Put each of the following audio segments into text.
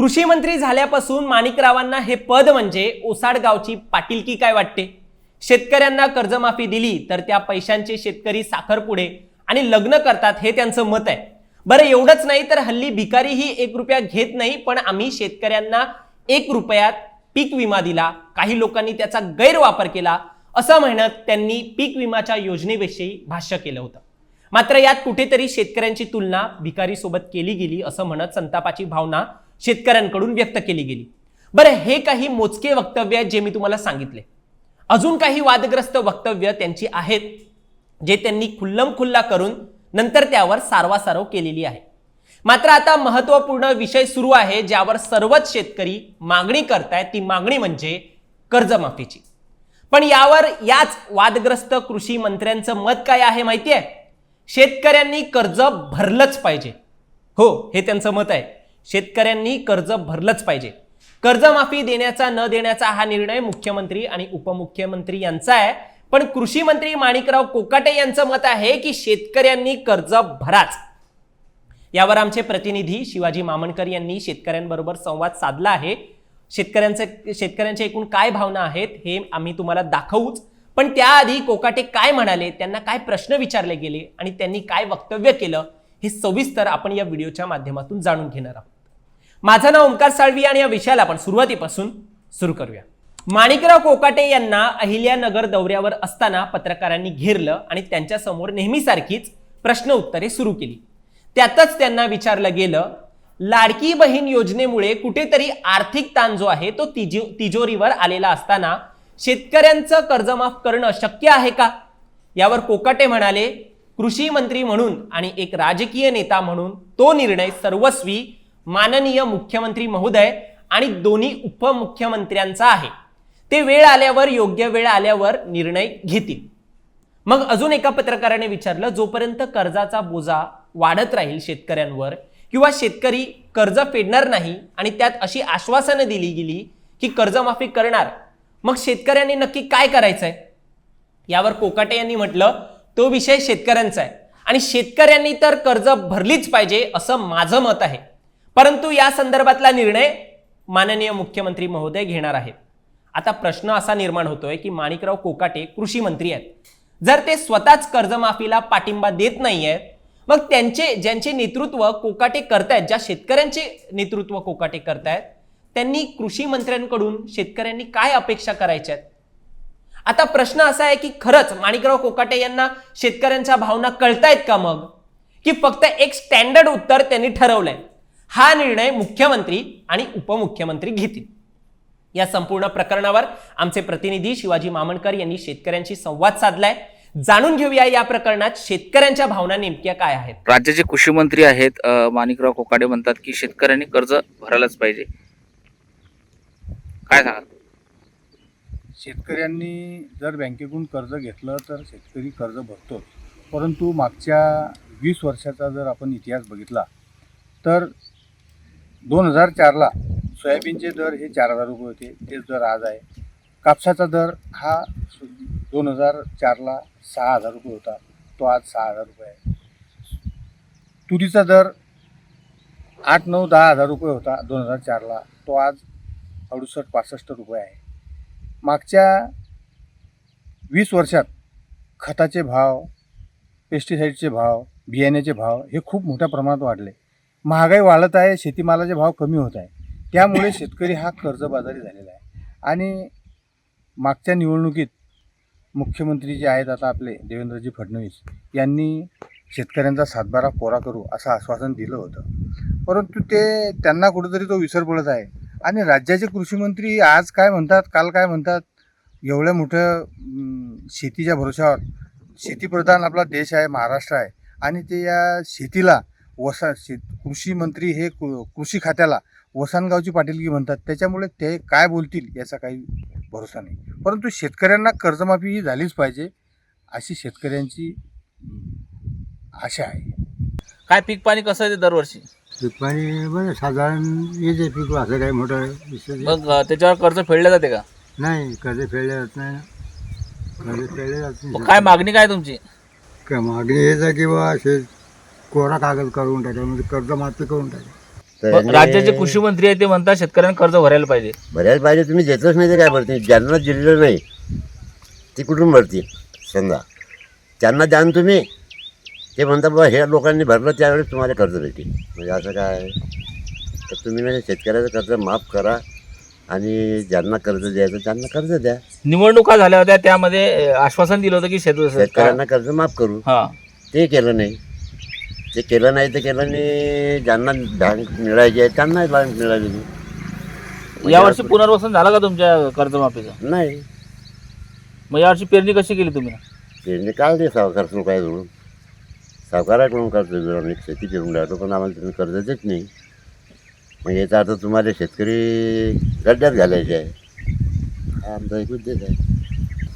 कृषी मंत्री झाल्यापासून माणिकरावांना हे पद म्हणजे ओसाड गावची पाटीलकी काय वाटते? शेतकऱ्यांना कर्जमाफी दिली तर त्या पैशांचे शेतकरी साखरपुडे आणि लग्न करतात हे त्यांचं मत आहे. बरं एवढंच नाही तर हल्ली भिकारीही एक रुपया घेत नाही पण आम्ही शेतकऱ्यांना एक रुपयात पीक विमा दिला. काही लोकांनी त्याचा गैरवापर केला. असं म्हणत त्यांनी पीक विमाच्या योजनेविषयी भाष्य केलं होतं. मात्र यात कुठेतरी शेतकऱ्यांची तुलना भिकारीसोबत केली गेली असं म्हणत संतापाची भावना शेतकऱ्यांकडून व्यक्त केली गेली. बरं हे काही मोजके वक्तव्य आहेत जे मी तुम्हाला सांगितले. अजून काही वादग्रस्त वक्तव्य त्यांची आहेत जे त्यांनी खुल्लम खुल्ला करून नंतर त्यावर सारवासारव केलेली आहे. मात्र आता महत्त्वपूर्ण विषय सुरू आहे ज्यावर सर्वच शेतकरी मागणी करतायत. ती मागणी म्हणजे कर्जमाफीची. पण यावर याच वादग्रस्त कृषी मंत्र्यांचं मत काय आहे माहिती आहे? शेतकऱ्यांनी कर्ज भरलंच पाहिजे. हो हे त्यांचं मत आहे. शेतकऱ्यांनी कर्ज भरलंच पाहिजे. कर्जमाफी देण्याचा न देण्याचा हा निर्णय मुख्यमंत्री आणि उपमुख्यमंत्री यांचा आहे. पण कृषी मंत्री माणिकराव कोकाटे यांचं मत आहे की शेतकऱ्यांनी कर्ज भराच. यावर आमचे प्रतिनिधी शिवाजी मामणकर यांनी शेतकऱ्यांबरोबर संवाद साधला आहे. शेतकऱ्यांचे शेतकऱ्यांच्या एकूण काय भावना आहेत हे आम्ही तुम्हाला दाखवूच. पण त्याआधी कोकाटे काय म्हणाले त्यांना काय प्रश्न विचारले गेले आणि त्यांनी काय वक्तव्य केलं हे सविस्तर आपण या व्हिडिओच्या माध्यमातून जाणून घेणार आहोत. माझं नाव ओंकार साळवी आणि या विषयाला आपण सुरुवातीपासून सुरू करूया. माणिकराव कोकाटे यांना अहिल्यानगर दौऱ्यावर असताना पत्रकारांनी घेरलं आणि त्यांच्यासमोर नेहमीसारखीच प्रश्न उत्तरे सुरू केली. त्यातच त्यांना विचारलं गेलं लाडकी बहीण योजनेमुळे कुठेतरी आर्थिक ताण जो आहे तो तिजो तिजोरीवर आलेला असताना शेतकऱ्यांचं कर्जमाफ करणं शक्य आहे का? यावर कोकाटे म्हणाले कृषी मंत्री म्हणून आणि एक राजकीय नेता म्हणून तो निर्णय सर्वस्वी माननीय मुख्यमंत्री महोदय आणि दोन्ही उपमुख्यमंत्र्यांचा आहे. ते वेळ आल्यावर योग्य वेळ आल्यावर निर्णय घेतील. मग अजून एका पत्रकाराने विचारलं जोपर्यंत कर्जाचा बोजा वाढत राहील शेतकऱ्यांवर किंवा शेतकरी कर्ज फेडणार नाही आणि त्यात अशी आश्वासनं दिली गेली की कर्जमाफी करणार मग शेतकऱ्यांनी नक्की काय करायचंय? यावर कोकाटे यांनी म्हटलं तो विषय शेतकऱ्यांचा आहे. आणि शेतकऱ्यांनी तर कर्ज भरलीच पाहिजे असं माझं मत आहे. परंतु या संदर्भातला निर्णय माननीय मुख्यमंत्री महोदय घेणार आहेत. आता प्रश्न असा निर्माण होतोय की माणिकराव कोकाटे कृषी मंत्री आहेत. जर ते स्वतःच कर्जमाफीला पाठिंबा देत नाही आहेत मग त्यांचे ज्यांचे नेतृत्व कोकाटे करतायत ज्या शेतकऱ्यांचे नेतृत्व कोकाटे करतायत त्यांनी कृषी मंत्र्यांकडून शेतकऱ्यांनी काय अपेक्षा करायच्या आहेत? आता प्रश्न असा आहे की खरंच माणिकराव कोकाटे यांना शेतकऱ्यांच्या भावना कळतायत का मग? की फक्त एक स्टँडर्ड उत्तर त्यांनी ठरवलंय. हा निर्णय मुख्यमंत्री आणि उपमुख्यमंत्री घेतील. या संपूर्ण प्रकरणावर आमचे प्रतिनिधी शिवाजी मामणकर यांनी शेतकऱ्यांशी संवाद साधलाय. जाणून घेऊया या प्रकरणात शेतकऱ्यांच्या भावना नेमक्या काय आहेत? राज्याचे कृषी मंत्री आहेत माणिकराव कोकाडे म्हणतात की शेतकऱ्यांनी कर्ज भरायलाच पाहिजे. काय सांगा शेतकऱ्यांनी जर बँकेकडून कर्ज घेतलं तर शेतकरी कर्ज भरतो परंतु मागच्या वीस वर्षाचा जर आपण इतिहास बघितला तर दोन हजार चारला सोयाबीनचे दर हे चार हजार रुपये होते. तेच दर आज आहे. कापसाचा दर हा दोन हजार चारला सहा हजार रुपये होता. तो आज सहा हजार रुपये आहे. तुरीचा दर आठ नऊ दहा हजार रुपये होता दोन हजार चारला तो आज अडुसष्ट पासष्ट रुपये आहे. मागच्या वीस वर्षात खताचे भाव पेस्टिसाईडचे भाव बियाण्याचे भाव हे खूप मोठ्या प्रमाणात वाढले. महागाई वाढत आहे शेतीमालाचे भाव कमी होत आहे. त्यामुळे शेतकरी हा कर्जबाजारी झालेला आहे. आणि मागच्या निवडणुकीत मुख्यमंत्री जे आहेत आता आपले देवेंद्रजी फडणवीस यांनी शेतकऱ्यांचा सातबारा कोरा करू असं आश्वासन दिलं होतं. परंतु ते त्यांना कुठेतरी तो विसर पडत आहे. आणि राज्याचे कृषीमंत्री आज काय म्हणतात काल काय म्हणतात एवढ्या मोठ्या शेतीच्या भरोशावर शेतीप्रधान आपला देश आहे महाराष्ट्र आहे. आणि ते या शेतीला वसा शेत कृषी मंत्री हे कृ- कृषी खात्याला वसानगावची पाटीलकी म्हणतात. त्याच्यामुळे ते काय बोलतील याचा काही भरोसा नाही. परंतु शेतकऱ्यांना कर्जमाफी ही झालीच पाहिजे अशी शेतकऱ्यांची आशा आहे. काय पीक पाणी कसं आहे ते दरवर्षी? पीक पाणी बरं साधारण येते पीक असं काही मोठं मग अ, त्याच्यावर कर्ज फेडलं जाते का? नाही कर्ज फेडले जात नाही. कर्ज फेडले जात मग नाही काय मागणी काय तुमची? का मागणी हेच आहे की बा असे कोरा कागद करून टाका म्हणजे कर्ज माफी करून टाका तर मग यांनी- राज्याचे कृषी मंत्री आहे ते म्हणतात शेतकऱ्यांना कर्ज भरायला पाहिजे. भरायला पाहिजे तुम्ही देतच नाही ते काय भरतील ज्यांना दिलेलं नाही ती कुठून भरतील समजा. त्यांना द्या ना तुम्ही ते म्हणतात बाबा हे लोकांनी भरलं त्यावेळेस तुम्हाला कर्ज भेटेल. म्हणजे असं काय आहे? तर तुम्ही म्हणजे शेतकऱ्याचं कर्ज माफ करा आणि ज्यांना कर्ज द्यायचं त्यांना कर्ज द्या. निवडणुका झाल्या होत्या त्यामध्ये अं, आश्वासन दिलं होतं की शेत शेतकऱ्यांना कर्ज माफ करू. हा. ते केलं नाही. ते केलं नाही ते केलं नाही ज्यांना बँक मिळायची आहे त्यांना बँक मिळाली. नाही यावर्षी पुनर्वसन झालं का तुमच्या कर्जमाफीचं? नाही. मग यावर्षी पेरणी कशी केली तुम्ही? पेरणी काल दे सावकार लोकांकडून सावकाराकडून कर्ज घेऊन आम्ही शेती करून राहतो पण आम्हाला तुम्ही कर्ज देत नाही. मग याचा अर्थ तुम्हाला शेतकरी गड्ड्यात घालायचे आहे. हा आमचा एक उद्देश आहे.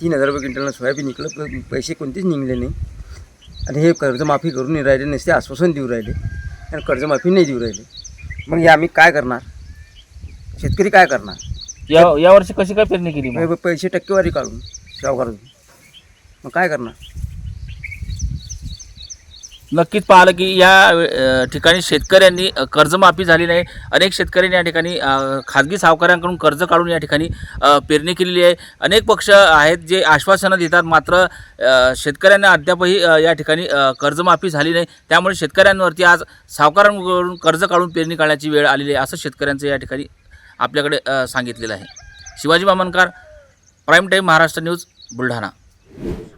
तीन हजार रुपये क्विंटलनं सोयाबीन निघलं पण पैसे कोणतेच निघले नाही. आणि हे कर्जमाफी करून नाही राहिले नसते आश्वासन देऊ राहिले. आणि कर्जमाफी नाही देऊ राहिले. मग हे आम्ही काय करणार? शेतकरी काय करणार? या यावर्षी कशी काय पेरणी केली मग? पैसे टक्केवारी काढून सावकारून मग काय करणार? नक्कीच पाहिलं की या अ, ठिकाणी शेतकऱ्यांनी अ, कर्जमाफी झाली नाही. अनेक शेतकऱ्यांनी या ठिकाणी अ, खाजगी सावकारांकडून कर्ज काढून या ठिकाणी अ, पेरणी केलेली आहे. अनेक पक्ष आहेत जे आश्वासनं देतात मात्र अ, शेतकऱ्यांना अद्यापही अ, या ठिकाणी अ, कर्जमाफी झाली नाही. त्यामुळे शेतकऱ्यांवरती आज सावकारांकडून कर्ज काढून पेरणी करण्याची वेळ आलेली आहे असं शेतकऱ्यांचं या ठिकाणी आपल्याकडे अ, सांगितलेलं आहे. Shivaji Bamankar prime time Maharashtra news Buldhana.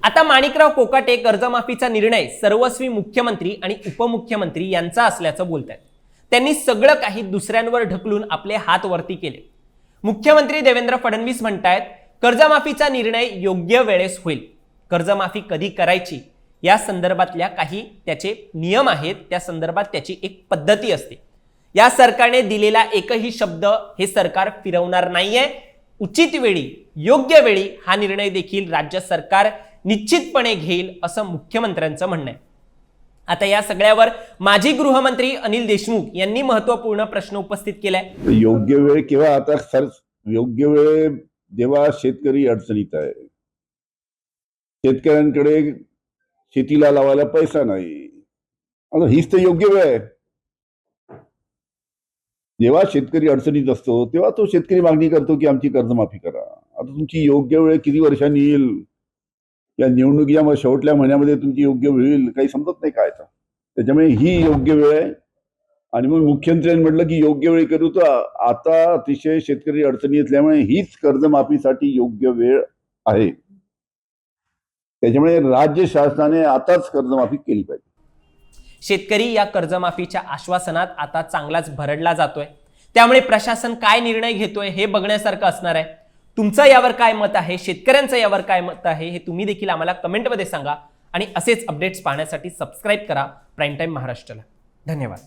आता माणिकराव कोकाटे कर्जमाफीचा निर्णय सर्वस्वी मुख्यमंत्री आणि उपमुख्यमंत्री यांचा असल्याचं बोलत आहेत त्यांनी सगळं काही दुसऱ्यांवर ढकलून आपले हात वरती केले. मुख्यमंत्री देवेंद्र फडणवीस म्हणतायत कर्जमाफीचा निर्णय योग्य वेळेस होईल. कर्जमाफी कधी करायची? या संदर्भातल्या काही त्याचे नियम आहेत त्या संदर्भात त्याची एक पद्धती असते. या सरकारने दिलेला एकही शब्द हे सरकार फिरवणार नाहीये. उचित वेळी योग्य वेळी हा निर्णय देखील राज्य सरकार निश्चितपणे घेईल असं मुख्यमंत्र्यांचं म्हणणं आहे. आता या सगळ्यावर माजी गृहमंत्री अनिल देशमुख यांनी महत्त्वपूर्ण प्रश्न उपस्थित केलाय. योग्य वेळ किंवा आता सर योग्य वेळ जेव्हा शेतकरी अडचणीत आहे शेतकऱ्यांकडे शेतीला लावायला पैसा नाही. आता हीच तर योग्य वेळ आहे. जेव्हा शेतकरी अडचणीत असतो तेव्हा तो शेतकरी मागणी करतो की आमची कर्जमाफी करा. आता तुमची योग्य वेळ किती वर्षांनी येईल? या निवडणुकीच्या शेवटल्या महिन्यामध्ये तुमची योग्य वेळ येईल काही समजत नाही काय तर. त्याच्यामुळे ही योग्य वेळ आहे. आणि मग मुख्यमंत्र्यांनी म्हटलं की योग्य वेळ करू तर आता अतिशय शेतकरी अडचणी असल्यामुळे हीच कर्जमाफीसाठी योग्य वेळ आहे. त्याच्यामुळे राज्य शासनाने आताच कर्जमाफी केली पाहिजे. शेतकरी या कर्जमाफीच्या आश्वासनात आता चांगलाच भरडला जातोय. त्यामुळे प्रशासन काय निर्णय घेतोय हे बघण्यासारखं असणार आहे. तुमचं यावर काय मत आहे? शेतकऱ्यांचं यावर काय मत आहे? हे तुम्ही देखील आम्हाला कमेंटमध्ये सांगा आणि असेच अपडेट्स पाहण्यासाठी सबस्क्राईब करा. प्राईम टाईम महाराष्ट्राला. धन्यवाद.